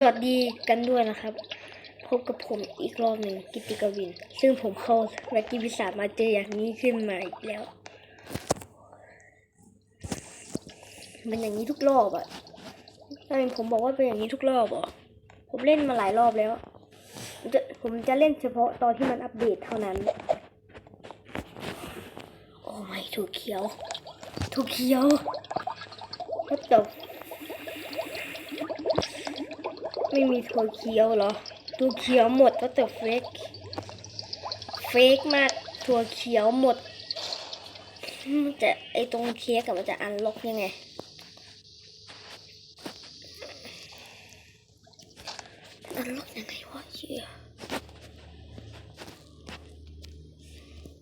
สวัสดีกันด้วยนะครับ พบกับผมอีกรอบหนึ่งกิติกวิน ซึ่งผมเข้าแม็กกี้พิศามาเจออย่างนี้ขึ้นมาอีกแล้ว เป็นอย่างนี้ทุกรอบอะทำไมผมบอกว่าเป็นอย่างนี้ทุกรอบอะผมเล่นมาหลายรอบแล้ว จะผมจะเล่นเฉพาะตอนที่มันอัปเดตเท่านั้น โอ้ไม่ถูกเขียว ถูกเขียวแล้วจบ ไม่มีถั่วเขียวเหรอถั่วเขียวหมดก็แต่เฟกเฟกมากถั่วเขียวหมดมันจะไอตรงเค้กกับมันจะอันล็อกยังไงอันล็อกยังไงวะเชี่ย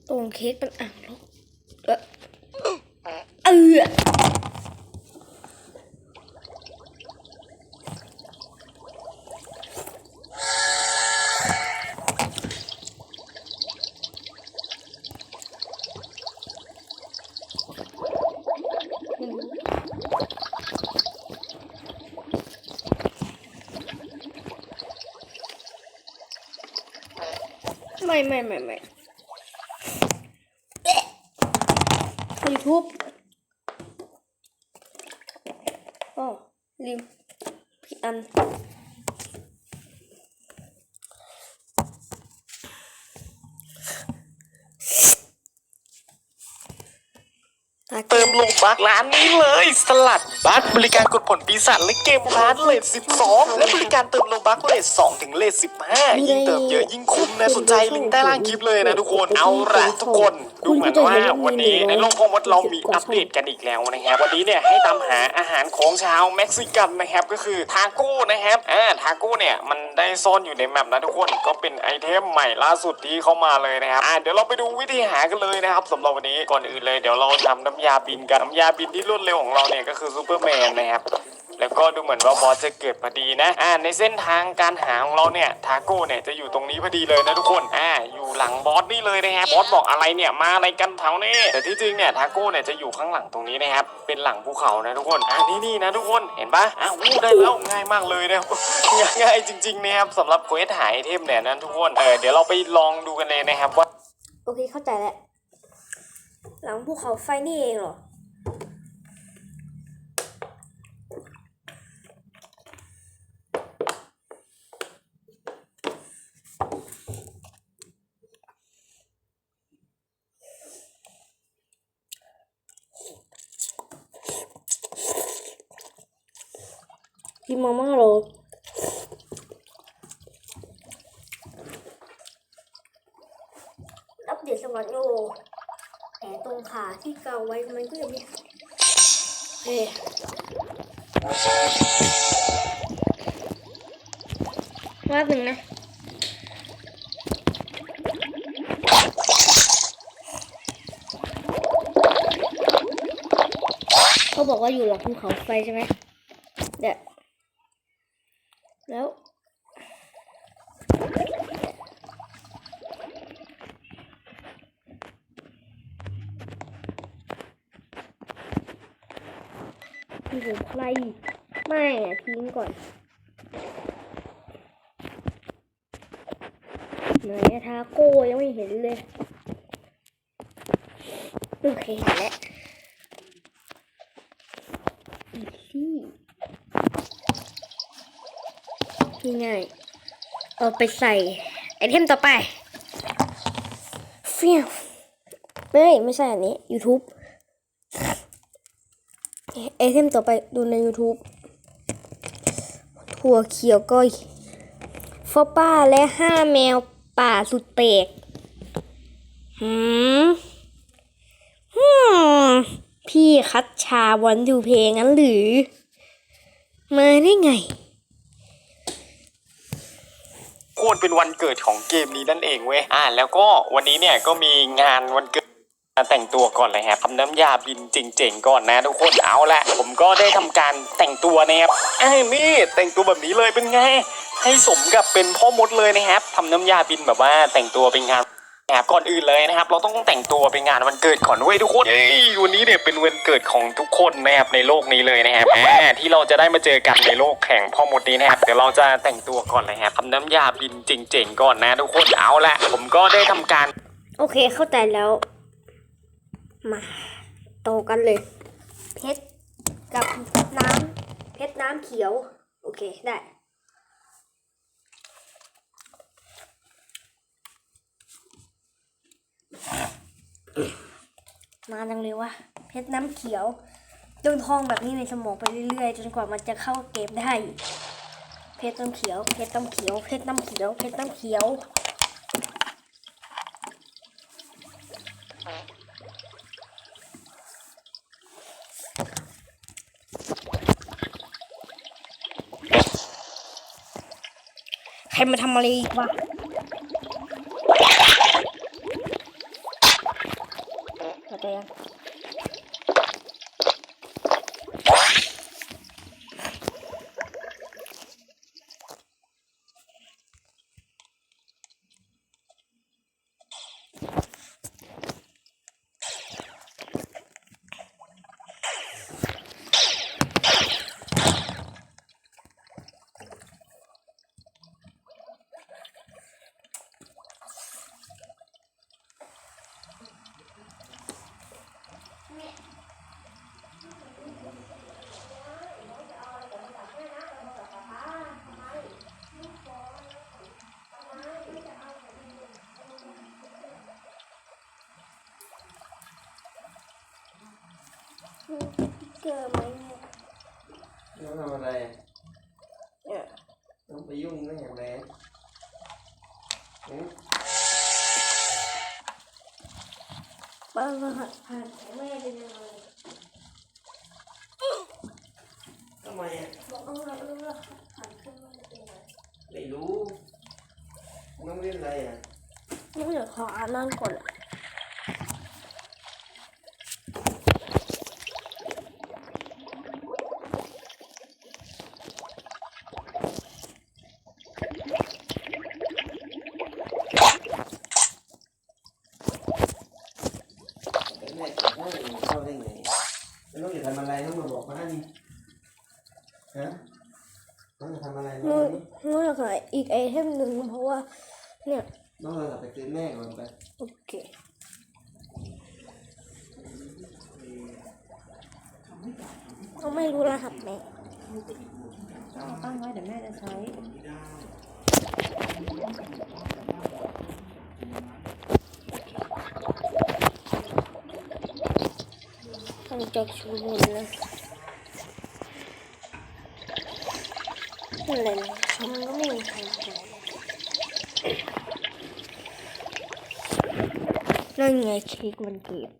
ตรงเค้กเป็นอันล็อกเออเออ ไม่ไม่ไม่ไม่ยูทูบอ๋อลืมผิดอัน เติมโล บักร้านนี้เลย สลัดบัคบริการกดผลปีศาจและเกมพาร์ทเลท12 และบริการเติมโลบักเลท2ถึงเลท15 ยิ่งเติมเยอะยิ่งคุ้มนะสนใจลิงก์ใต้ล่างคลิปเลยนะทุกคนเอาละทุกคน ดูเหมือนว่าวันนี้ในโลกพ่อมดเรามีอัปเดตกันอีกแล้วนะครับวันนี้เนี่ยให้ตามหาอาหารของชาวเม็กซิกันนะครับก็คือทาโก้นะครับอ่าทาโก้เนี่ยมันได้ซ่อนอยู่ในแมปนะทุกคนก็เป็นไอเทมใหม่ล่าสุดที่เข้ามาเลยนะครับอ่าเดี๋ยวเราไปดูวิธีหากันเลยนะครับสำหรับวันนี้ก่อนอื่นเลยเดี๋ยวเราทำน้ำยาบินกันน้ำยาบินที่รวดเร็วของเราเนี่ยก็คือซูเปอร์แมนนะครับ แล้วก็ดูเหมือนว่าบอสจะเกิดพอดีนะ อ่า ในเส้นทางการหาของเราเนี่ย ทาโก้เนี่ยจะอยู่ตรงนี้พอดีเลยนะทุกคน อ่า อยู่หลังบอสนี่เลยนะครับ บอสบอกอะไรเนี่ย มาอะไรกันแถวนี้แต่ที่จริงเนี่ยทาโก้เนี่ยจะอยู่ข้างหลังตรงนี้นะครับ เป็นหลังภูเขานะทุกคน อ่านี่นี่นะทุกคน เห็นปะอ่าวู้ได้แล้วง่ายมากเลยนะครับ ง่ายง่ายจริงๆนะครับสำหรับเควสหาไอเทมเนี่ยนะทุกคน เออเดี๋ยวเราไปลองดูกันเลยนะครับว่า โอเคเข้าใจแล้ว หลังภูเขาไฟนี่เองเหรอ กินมาม่าโรอัปเดตสวรรค์โลแผลตรงขาที่เกาไว้มันก็ยังไม่หายเอ๊ว่าหนึ่งนะเขาบอกว่าอยู่หลังภูเขาไฟใช่ไหมเดี๋ยว ที่ผมใครไม่อะทิ้งก่อนไหนะทาโก้ยังไม่เห็นเลย โอเคเห็นแล้วอีซี่นี่ไงเอาไปใส่ไอเทมต่อไปเฟี้ยวเฮ้ยไม่ใช่อันนี้ YouTube เทมต่อไปดูใน YouTube ถั่วเขียวก้อยฟอป้าและห้าแมวป่าสุดเปรกหืมหืมพี่คัดชาวันดูเพลงงั้นหรือ มาได้ไง ควรเป็นวันเกิดของเกมนี้นั่นเองเว้ย อ่า แล้วก็วันนี้เนี่ยก็มีงานวันเกิด มาแต่งตัวก่อนเลยครับทำน้ำยาบินเจ๋งๆก่อนนะทุกคนเอาละผมก็ได้ทำการแต่งตัวนะครับไอ้ยนี่แต่งตัวแบบนี้เลยเป็นไง ให้สมกับเป็นพ่อมดเลยนะครับทำน้ำยาบินแบบว่าแต่งตัวเป็นงานแอบก่อนอื่นเลยนะครับ เราต้องแต่งตัวไปงานวันเกิดก่อนด้วยทุกคนเย้ยวันนี้เนี่ยเป็นวันเกิดของทุกคนนะครับในโลกนี้เลยนะครับแหมที่เราจะได้มาเจอกันในโลกแข่งพ่อมดนี้นะครับเดี๋ยวเราจะแต่งตัวก่อนเลยครับทำน้ำยาบินเจ๋งๆก่อนนะทุกคนเอาละผมก็ได้ทำการ โอเคเข้าใจแล้ว มาโตกันเลย เพชรกับน้ำเพชรน้ำเขียว โอเค ได้มาจังเลยวะเพชรน้ำเขียวจนทองแบบนี้ในสมองไปเรื่อยๆ จนกว่ามันจะเข้าเกมได้ เพชรน้ำเขียว เพชรน้ำเขียว เพชรน้ำเขียว เพชรน้ำเขียว มาทำอะไรอีกวะเข้าใจยัง เจอไหมเนี่ยน้องทำอะไรเนี่ยต้องไปยุ่งไม่เห็นไหมหืมบ้านรหัสผ่านของแม่เป็นยังไงทำไมอะบอกเอาอะไรเอารหัสผ่านขึ้นมาเป็นยังไงไม่รู้น้องเล่นอะไรอะนี่เดี๋ยวขออ่านนั่นก่อนอะ แต่แม่จับได้เข้าได้ไงแล้วน้องจะทำอะไรน้องมาบอกมาดิฮะน้องจะทำอะไรน้ นู่ อง น นี่ นู่นอยา กหาอีกไอเทมหนึ่งเพราะว่า เนี่ยน้องเรากลับไปคืนแม่ก่อนไปโอเคเขาไม่รู้รหัสแม่เอาตั้งไว้เดี๋ยวแม่จะใช้ทำจากชูบุน นะอะไรนะทำก็ไม่มีใครเจอนั่นไงเค้กมันเกิด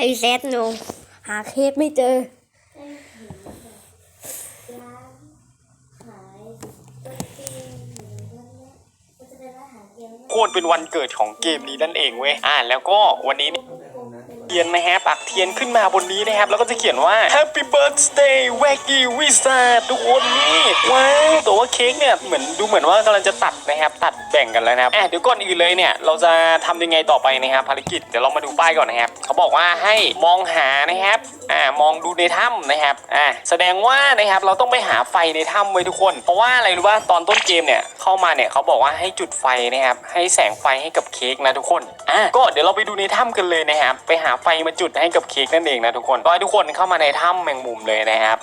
ไอแซดโนหาเค้กไม่เจอ ควรเกมโคตรเป็นวันเกิดของเกมนี้นั่นเองเว้ย อ่า แล้วก็วันนี้เนี่ย เทียนนะฮะปักเทียนขึ้นมาบนนี้นะครับ แล้วก็จะเขียนว่า Happy Birthday Wacky Wizard ทุกคนนี่ว้าวแต่ว่าเค้กเนี่ยเหมือนดูเหมือนว่ากำลังจะตัดนะครับ ตัดแบ่งกันแล้วนะครับอะเดี๋ยวก่อนอื่นเลยเนี่ย เราจะทำยังไงต่อไปนะครับภารกิจเดี๋ยวเรามาดูป้ายก่อนนะครับ เขาบอกว่าให้มองหานะครับอ่ามองดูในถ้ำนะครับอ่าแสดงว่านะครับเราต้องไปหาไฟในถ้ำไว้ทุกคน เพราะว่าอะไรรู้ป่ะตอนต้นเกมเนี่ยเข้ามาเนี่ยเขาบอกว่าให้จุดไฟนะครับให้แสงไฟให้กับเค้กนะทุกคนอะก็เดี๋ยวเราไปดูในถ้ำกันเลยนะครับไปหาไฟมาจุดให้กับเค้กนั่นเองนะทุกคนก็ให้ทุกคนเข้ามาในถ้ำแมงมุมเลยนะครับ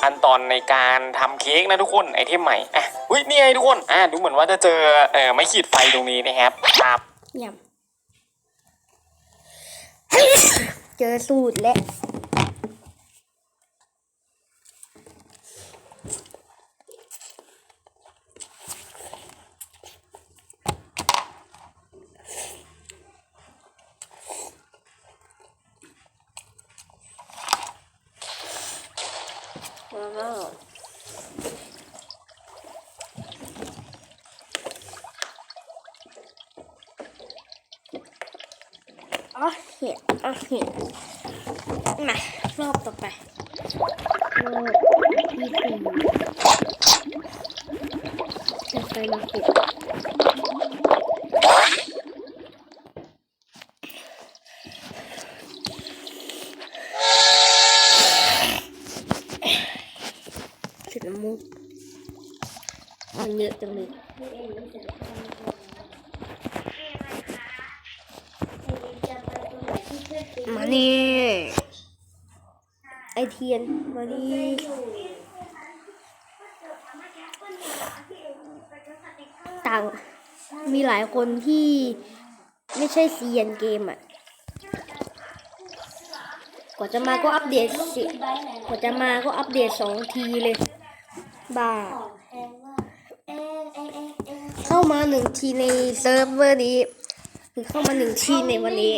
ขั้นตอนในการทำเค้กนะทุกคนไอเทมใหม่อะอุ้ยนี่ไงทุกคนอะดูเหมือนว่าจะเจอเออไม่ขีดไฟตรงนี้นะครับครับยเจอสูตรแล้ว อ๋อเห็ดอ๋อเห็ดมารอบต่อไปรอบที่สี่จะไปมาขุดถึงน้ำมูกมันเยอะจังเลย ที่เองไม่เสร็จแล้วจะไปตรงไหนที่เพื่อนปิ๊ก มานี่ไอเทียน มานี่ต่างมีหลายคนที่ไม่ใช่เซียนเกมอะกว่าจะมาก็อัปเดตสิกว่าจะมาก็อัปเดตสองทีเลย บ้าเอ๊ะเอ๊ะเอ๊ะเอ๊ะเข้ามาหนึ่งทีในเซิร์ฟเวอร์นี้ คือเข้ามาหนึ่งทีในวันนี้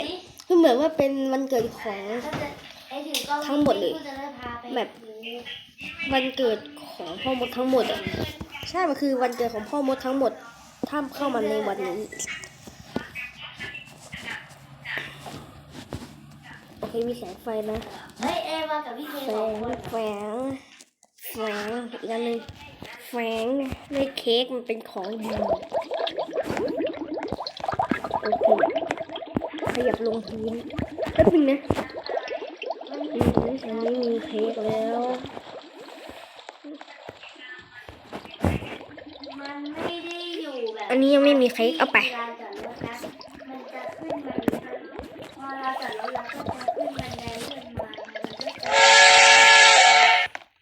คือเหมือนว่าเป็นวันเกิดของก็จะไอ้ถือกล้องทั้งหมดเลยกูจะได้พาไปแบบวันเกิดของพ่อมดทั้งหมดอะใช่มันคือวันเกิดของพ่อมดทั้งหมดถ้าเข้ามาในวันนี้โอเคมีแสงไฟนะเฮ้ยเอมากับพี่เคแฝสองงคนแฝงแฝงอีกอันหนึ่งแฝงในเค้กมันเป็นของดีโอเคข ยับลงพื้นแป๊บนึงนะอืมอันนี้มีเค้กแล้วมันไม่ได้อยู่แบบอันนี้ยังไม่มีเค้กเอาไปลานจอดรถนะมันจะขึ้นมาพอเราจอดรถเราก็จะขึ้นบันไดขึ้นมา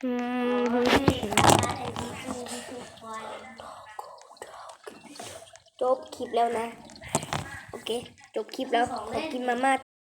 อืมันมก็จะให้ร้านไอพีทูพีทูควายจบคลิปแล้วนะโอเคจบ คลิปแล้วขอกินมาม่า